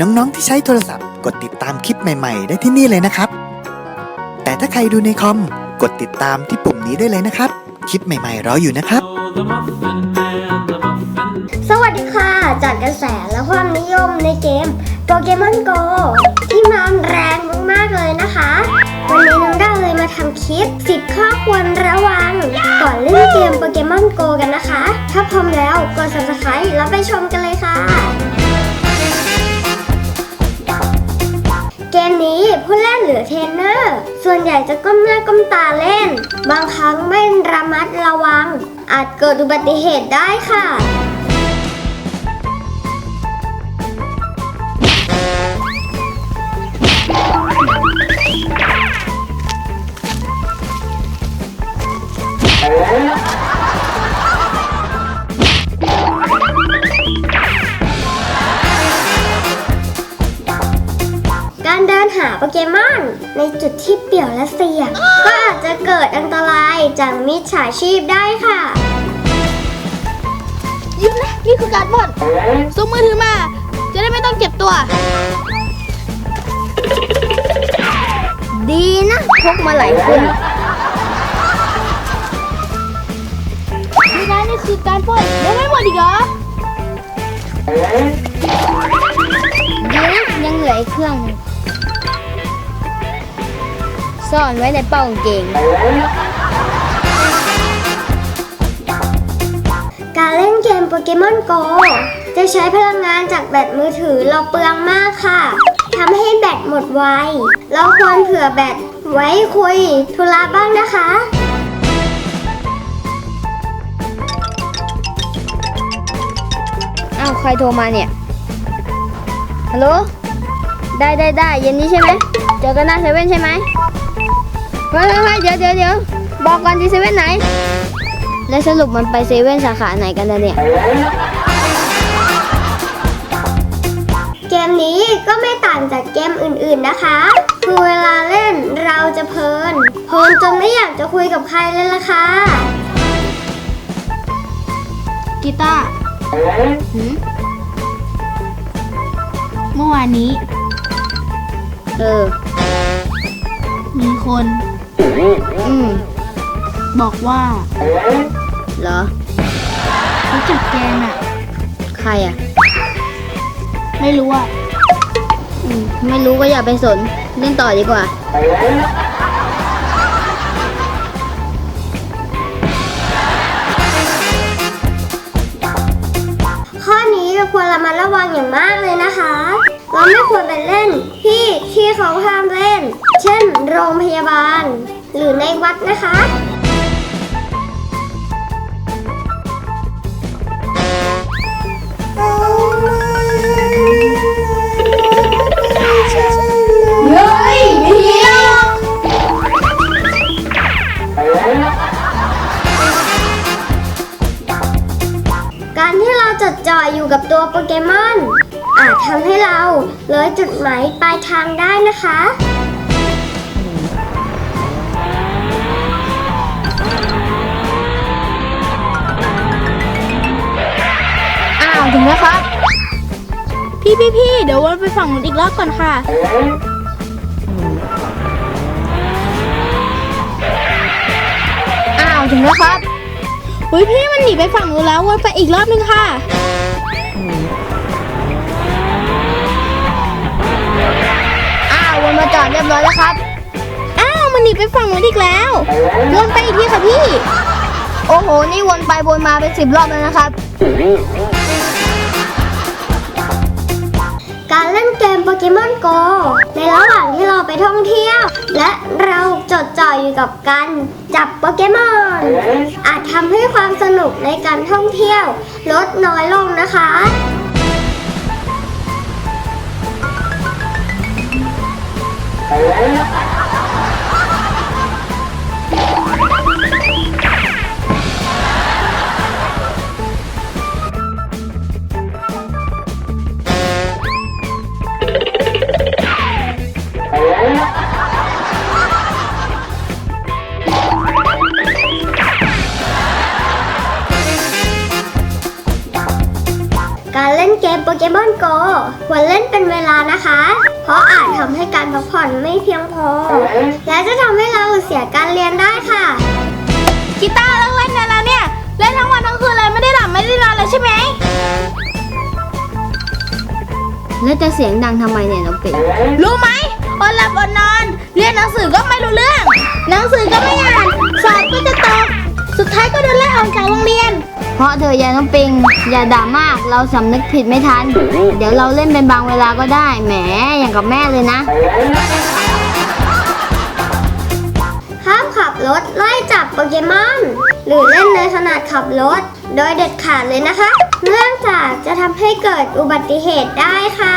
น้องๆที่ใช้โทรศัพท์ กดติดตามคลิปใหม่ ๆ ได้ที่นี่เลยนะครับ แต่ถ้าใครดูในคอมกดติดตามที่ปุ่มนี้ได้เลยนะครับ คลิปใหม่ๆรออยู่นะครับ สวัสดีค่ะ จากกระแสและความนิยมในเกมโปเกมอนโกที่มาแรงมากๆเลยนะคะ วันนี้น้องดาวเลยมาทำคลิป 10 ข้อควรระวัง ก่อนเล่นเกมโปเกมอนโกกันนะคะ ถ้าพร้อมแล้วกด subscribe แล้วไปชมกันเลยค่ะ รือเทรนเนอร์ ส่วนใหญ่จะก้มหน้าก้มตาเล่น บางครั้งไม่ระมัดระวัง อาจเกิดอุบัติเหตุได้ค่ะก ในจุดที่เปี่ยวและเสี่ยง ก็อาจจะเกิดอันตรายจากมิจฉาชีพได้ค่ะยิ้มนะนี่คือการบ่นซุมมือถือมา จะได้ไม่ต้องเจ็บตัว ดีนะพกมาหลายคนนี่นะนี่คือการพ่นยังไม่หมดอีกเหรอดีนะยังเหลืออีกเครื่องหนึ่ง ซ่อนไว้ในเป้ากางเกง การเล่นเกมโปเกมอนโกจะใช้พลังงานจากแบตมือถือเราเปลืองมากค่ะทำให้แบตหมดไว เราควรเผื่อแบตไว้คุยธุระบ้างนะคะอ้าวใครโทรมาเนี่ย ฮัลโหล ได้ได้ได้เย็นนี้ใช่ไหม เจอกันหน้าเซเว่นใช่ไหมเฮ้ยเฮ้ยเฮ้ยเดี๋ยวเดี๋ยวเดี๋ยวบอกก่อนที่เซเว่นไหน แล้วสรุปมันไปเซเว่นสาขาไหนกันนะเนี่ย เกมนี้ก็ไม่ต่างจากเกมอื่นๆนะคะ คือเวลาเล่นเราจะเพลิน เพลินจนไม่อยากจะคุยกับใครเลยล่ะค่ะกีตาร์หืมเมื่อวานนี้ เออมีคน อืม บอกว่า เหรอ รู้จักแกน่ะ ใครอะ ไม่รู้อะอืมไม่รู้ก็อย่าไปสน เล่นต่อดีกว่า ข้อนี้เราควรระมัดระวังอย่างมาก ไม่ควรไปเล่นที่ที่เขาห้ามเล่น เช่น โรงพยาบาล หรือในวัดนะคะ เฮ้ยเดียการที่เราจดจ่ออยู่กับตัวโปเกมอน อาจทำให้เราเลยจุดหมายปลายทางได้นะคะ อ้าวถึงแล้วครับ พี่พี่พี่เดี๋ยววนไปฝั่งนู้นอีกรอบก่อนค่ะ อ้าวถึงแล้วครับอุ้ยพี่มันหนีไปฝั่งนู้นแล้ววนไปอีกรอบนึงค่ะ นมาจอดเรียบร้อยแล้วครับ อ้าว มันหนีไปฝั่งนู้นอีกแล้ว วนไปอีกทีค่ะพี่ โอ้โห นี่วนไปวนมาเป็นสิบรอบแล้วนะครับ การเล่นเกมโปเกมอนโกในระหว่างที่เราไปท่องเที่ยว และเราจดจ่ออยู่กับการจับโปเกมอน อาจทำให้ความสนุกในการท่องเที่ยว ลดน้อยลงนะคะ การเล่นเกมโปเกมอนโกควรเล่นเป็นเวลานะคะ ราะอาจทำให้การพักผ่อนไม่เพียงพอ และจะทำให้เราเสียการเรียนได้ค่ะ กีตาร์เลิกเล่นได้แล้วเนี่ย เล่นทั้งวันทั้งคืนเลยไม่ได้หลับไม่ได้นอนเลยใช่ไหม แล้วจะเสียงดังทำไมเนี่ยน้องปิ่นรู้ไหมอดหลับอดนอน เรียนหนังสือก็ไม่รู้เรื่อง หนังสือก็ไม่อ่าน สอบก็จะตก สุดท้ายก็โดนไล่ออกจากโรงเรียน เพราะเธอยายน้องปิง อย่าด่ามากเราสำนึกผิดไม่ทัน เดี๋ยวเราเล่นเป็นบางเวลาก็ได้แหมอย่างกับแม่เลยนะห้ามขับรถไล่จับโปเกมอนหรือเล่นในขนาดขับรถ โดยเด็ดขาดเลยนะคะ เนื่องจากจะทำให้เกิดอุบัติเหตุได้ค่ะ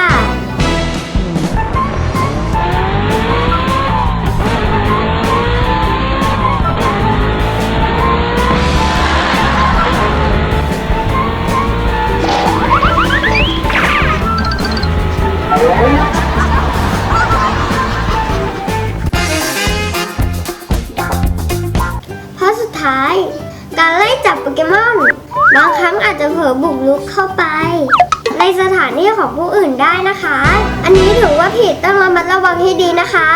สถานที่ของผู้อื่นได้นะคะ อันนี้ถือว่าผิดต้องระมัดระวังให้ดีนะคะ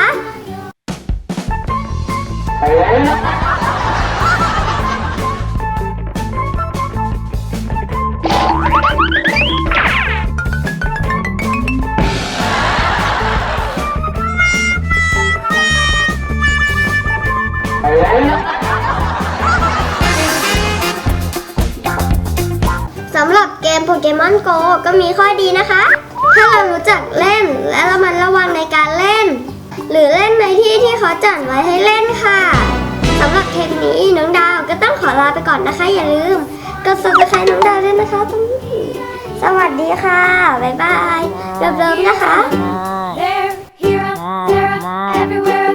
สำหรับเกมโปเกมอนโกก็มีข้อดีนะคะ ถ้าเรารู้จักเล่นและระมัดระวังในการเล่น หรือเล่นในที่ที่เขาจัดไว้ให้เล่นค่ะสำหรับเทปนี้น้องดาวก็ต้องขอลาไปก่อนนะคะ อย่าลืมกดซับสไครต์น้องดาวด้วยนะคะตรงนี้สวัสดีค่ะ บ๊ายบายเริ่มๆนะคะ There, here, there, everywhere.